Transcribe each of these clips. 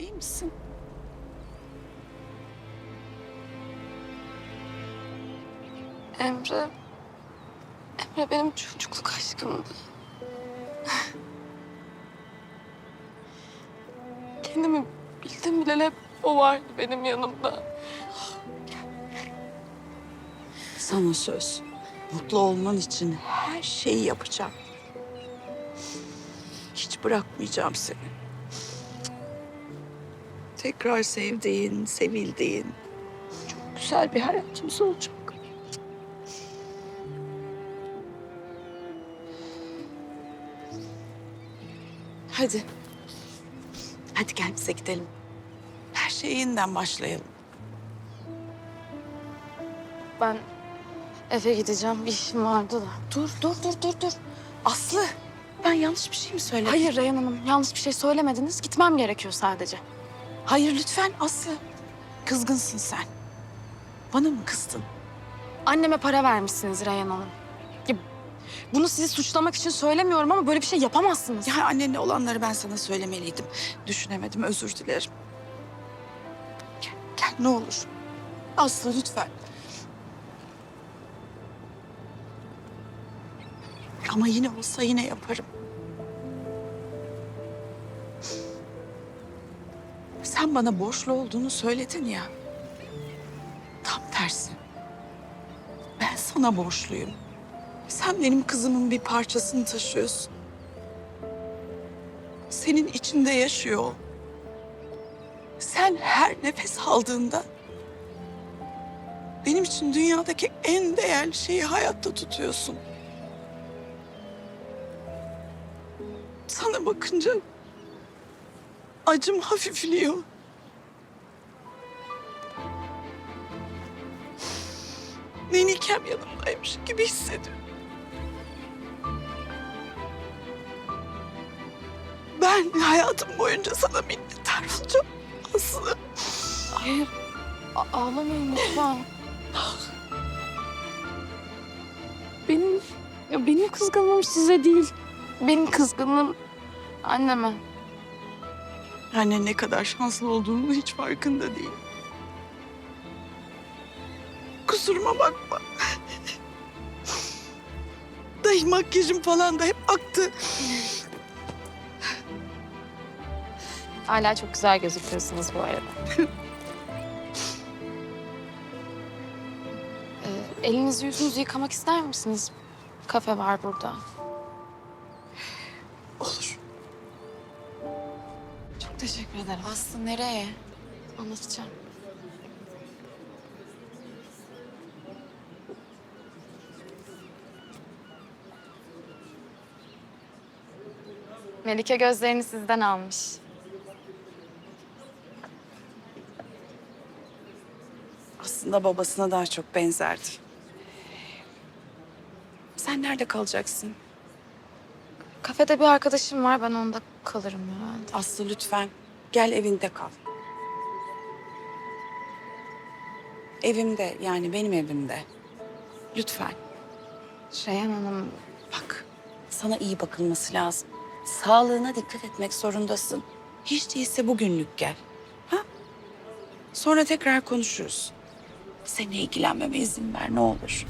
iyi misin? Emre... Emre benim çocukluk aşkımdı. Kendimi bildim bileli hep o vardı benim yanımda. Sana söz. Mutlu olman için her şeyi yapacağım. Hiç bırakmayacağım seni. Tekrar sevdiğin, sevildiğin çok güzel bir hayatımız olacak. Hadi. Hadi gel bize gidelim. Her şeye yeniden başlayalım. Ben eve gideceğim. Bir işim vardı da. Dur, dur, dur, dur, dur. Aslı, ben yanlış bir şey mi söyledim? Hayır Reyhan Hanım. Yanlış bir şey söylemediniz. Gitmem gerekiyor sadece. Hayır lütfen Aslı. Kızgınsın sen. Bana mı kızdın? Anneme para vermişsiniz Reyhan Hanım. Ya, bunu sizi suçlamak için söylemiyorum ama böyle bir şey yapamazsınız. Ya annenle olanları ben sana söylemeliydim. Düşünemedim, özür dilerim. Gel, gel ne olur. Aslı lütfen. Ama yine olsa yine yaparım. Sen bana borçlu olduğunu söyledin ya. Tam tersi. Ben sana borçluyum. Sen benim kızımın bir parçasını taşıyorsun. Senin içinde yaşıyor. Sen her nefes aldığında benim için dünyadaki en değerli şeyi hayatta tutuyorsun. Sana bakınca acım hafifliyor. Menikem yanımdaymış gibi hissediyorum. Ben hayatım boyunca sana minnettar olacağım Aslı. Hayır. A- ağlamayın lütfen. Benim, ya benim kızgınlığım size değil. Benim kızgınlığım anneme. Annen ne kadar şanslı olduğunu hiç farkında değil. Kusuruma bakma. Dayı makyajım falan da hep aktı. Hala çok güzel gözüküyorsunuz bu arada. ee, elinizi yüzünüzü yıkamak ister misiniz? Kafe var burada. Olur. Çok teşekkür ederim. Aslı nereye? Anlatacağım. Melike gözlerini sizden almış. Aslında babasına daha çok benzerdi. Sen nerede kalacaksın? Kafede bir arkadaşım var. Ben onda kalırım herhalde. Aslı lütfen gel evinde kal. Evimde yani benim evimde. Lütfen. Reyhan Hanım, Bak sana iyi bakılması lazım. Sağlığına dikkat etmek zorundasın. Hiç değilse bugünlük gel. Ha? Sonra tekrar konuşuruz. Seninle ilgilenmeme izin ver ne olur.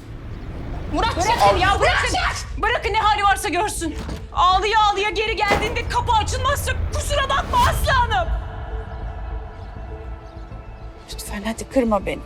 Murat bırakın ya bırakın. Bırakın ne hali varsa görsün. Ağlıya ağlıya geri geldiğinde kapı açılmazsa kusura bakma Aslı Hanım. Lütfen hadi kırma beni.